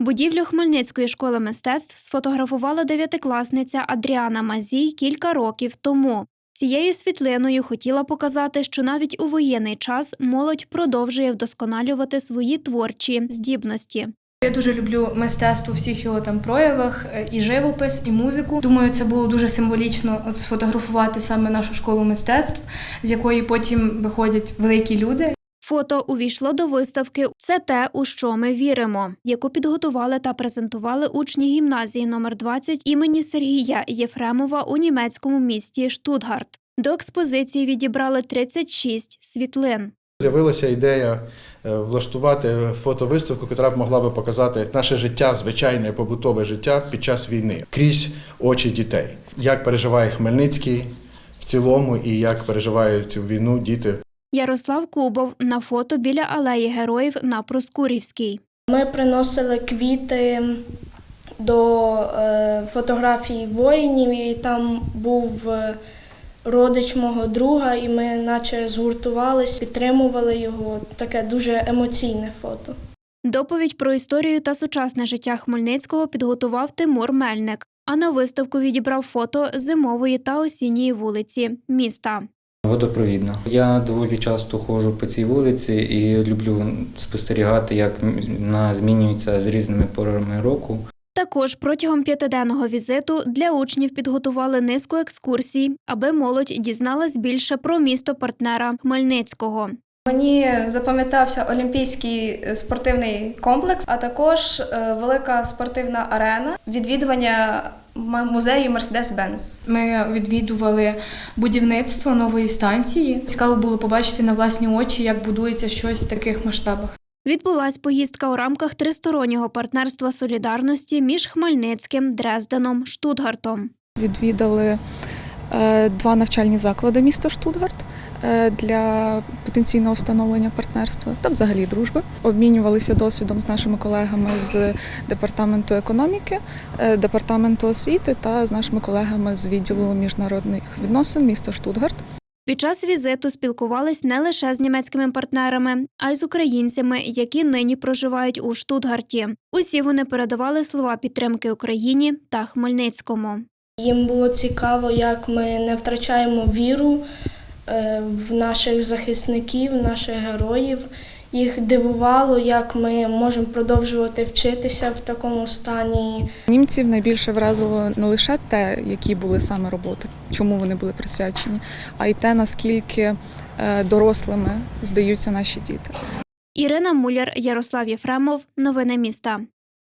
Будівлю Хмельницької школи мистецтв сфотографувала дев'ятикласниця Адріана Мазій кілька років тому. Цією світлиною хотіла показати, що навіть у воєнний час молодь продовжує вдосконалювати свої творчі здібності. Я дуже люблю мистецтво всіх його там проявах, е, і живопис, і музику. Думаю, це було дуже символічно от сфотографувати саме нашу школу мистецтв, з якої потім виходять великі люди. Фото увійшло до виставки Це те, у що ми віримо, яку підготували та презентували учні гімназії номер 20 імені Сергія Єфремова у німецькому місті Штутгарт. До експозиції відібрали 36 світлин. З'явилася ідея е, влаштувати фотовиставку, яка б могла би показати наше життя, звичайне побутове життя під час війни крізь очі дітей. Як переживає Хмельницький в цілому і як переживають цю війну діти Ярослав Кубов на фото біля алеї героїв на Проскурівській. Ми приносили квіти до е, фотографій воїнів, і там був е, родич мого друга, і ми наче згуртувались, підтримували його. Таке дуже емоційне фото. Доповідь про історію та сучасне життя Хмельницького підготував Тимур Мельник. А на виставку відібрав фото зимової та осінньої вулиці міста. Водопровідна. Я доволі часто ходжу по цій вулиці і люблю спостерігати, як вона змінюється з різними порами року. Також протягом п'ятиденного візиту для учнів підготували низку екскурсій, аби молодь дізналась більше про місто партнера Хмельницького. Мені запам'ятався олімпійський е, спортивний комплекс, а також е, велика спортивна арена, відвідування музею Mercedes-Benz. Ми відвідували будівництво нової станції. Цікаво було побачити на власні очі, як будується щось в таких масштабах. Відбулась поїздка у рамках тристороннього партнерства солідарності між Хмельницьким, Дрезденом, Штутгартом. Відвідали е, два навчальні заклади міста Штутгарт для потенційного встановлення партнерства та взагалі дружби. Обмінювалися досвідом з нашими колегами з департаменту економіки, е, департаменту освіти та з нашими колегами з відділу міжнародних відносин міста Штутгарт. Під час візиту спілкувались не лише з німецькими партнерами, а й з українцями, які нині проживають у Штутгарті. Усі вони передавали слова підтримки Україні та Хмельницькому. Їм було цікаво, як ми не втрачаємо віру е, в наших захисників, наших героїв. Їх дивувало, як ми можемо продовжувати вчитися в такому стані. Німців найбільше вразило не лише те, які були саме роботи, чому вони були присвячені, а й те, наскільки е, дорослими здаються наші діти. Ірина Муляр, Ярослав Єфремов. Новини міста.